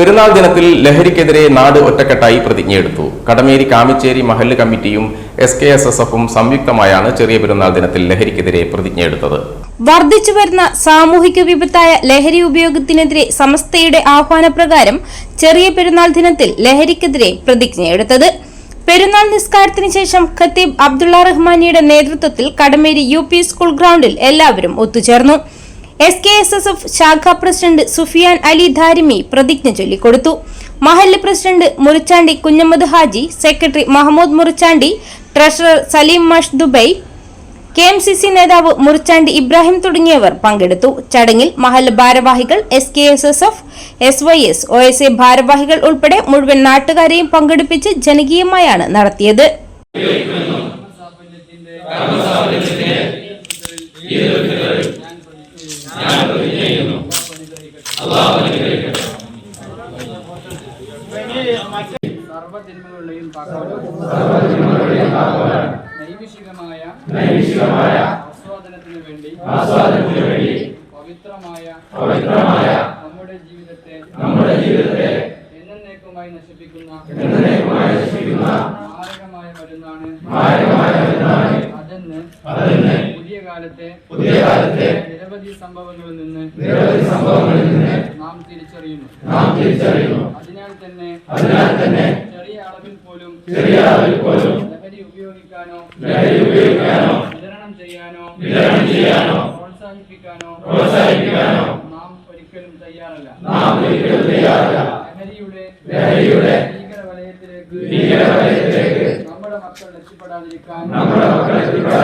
പെരുന്നാൾ ദിനത്തിൽ ലഹരിക്കെതിരെ നാട് ഒറ്റക്കെട്ടായി പ്രതിജ്ഞയെടുത്തു. കടമേരി കാമിച്ചേരി മഹല്ല് കമ്മിറ്റിയും എസ് കെ എസ് എസ് എഫും സംയുക്തമായാണ് ചെറിയ പെരുന്നാൾ ദിനത്തിൽ ലഹരിക്കെതിരെ പ്രതിജ്ഞയെടുത്തത്. വർദ്ധിച്ചു വരുന്ന സാമൂഹിക വിപത്തായ ലഹരി ഉപയോഗത്തിനെതിരെ സമസ്തയുടെ ആഹ്വാനപ്രകാരം ചെറിയ പെരുന്നാൾ ദിനത്തിൽ ലഹരിക്കെതിരെ പ്രതിജ്ഞയെടുത്തത്. പെരുന്നാൾ നിസ്കാരത്തിന് ശേഷം ഖത്തീബ് അബ്ദുള്ള റഹ്മാനിയുടെ നേതൃത്വത്തിൽ കടമേരി യു സ്കൂൾ ഗ്രൗണ്ടിൽ എല്ലാവരും ഒത്തുചേർന്നു. S K S S F ശാഖാ പ്രസിഡന്റ് സുഫിയാൻ അലി ധാരിമി പ്രതിജ്ഞ ചൊല്ലിക്കൊടുത്തു. മഹല്ല് president Murichandi Kunhammad Haji secretary Mahmood Murichandi treasurer Saleem മഷ് Dubai K M C C നേതാവ് മുറിച്ചാണ്ടി ഇബ്രാഹിം തുടങ്ങിയവർ പങ്കെടുത്തു. ചടങ്ങിൽ മഹല്ല് ഭാരവാഹികൾ S K S S F S Y S O S A ഭാരവാഹികൾ ഉൾപ്പെടെ മുഴുവൻ നാട്ടുകാരെയും പങ്കെടുപ്പിച്ച് ജനകീയമായാണ് നടത്തിയത്. സർവജന്മങ്ങളുടെയും നൈമിഷികമായ ആസ്വാദനത്തിന് വേണ്ടി പവിത്രമായ പവിത്രമായ നമ്മുടെ ജീവിതത്തെ നമ്മുടെ ജീവിതത്തെ എന്നേക്കുമായി നശിപ്പിക്കുന്ന മാരകമായ മരുന്നാണ് അതെന്ന് പുതിയ കാലത്തെ പുതിയ കാലത്തെ നിരവധി സംഭവങ്ങളിൽ നിന്ന് നിരവധി സംഭവങ്ങളിൽ നിന്ന് നാം തിരിച്ചറിയുന്നു. നാം തിരിച്ചറിയുന്നു. അതിനാൽ തന്നെ അതിനാൽ തന്നെ ചെറിയ അളവിൽ പോലും ചെറിയ അളവിൽ പോലും ലഹരി ഉപയോഗിക്കാനോ ലഹരി ഉപയോഗിക്കാനോ വിതരണം ചെയ്യാനോ വിതരണം ചെയ്യാനോ പ്രോത്സാഹിപ്പിക്കാനോ പ്രോത്സാഹിപ്പിക്കാനോ നാം ഒരിക്കലും തയ്യാറല്ല. നാം ഒരിക്കലും തയ്യാറല്ല. ലഹരിയുടെ ലഹരിയുടെ ഭീകര വലയത്തിലേക്ക് ഭീകര വലയത്തിലേക്ക് നമ്മുടെ മക്കൾ രക്ഷപ്പെടാതിരിക്കാൻ നമ്മുടെ മക്കൾ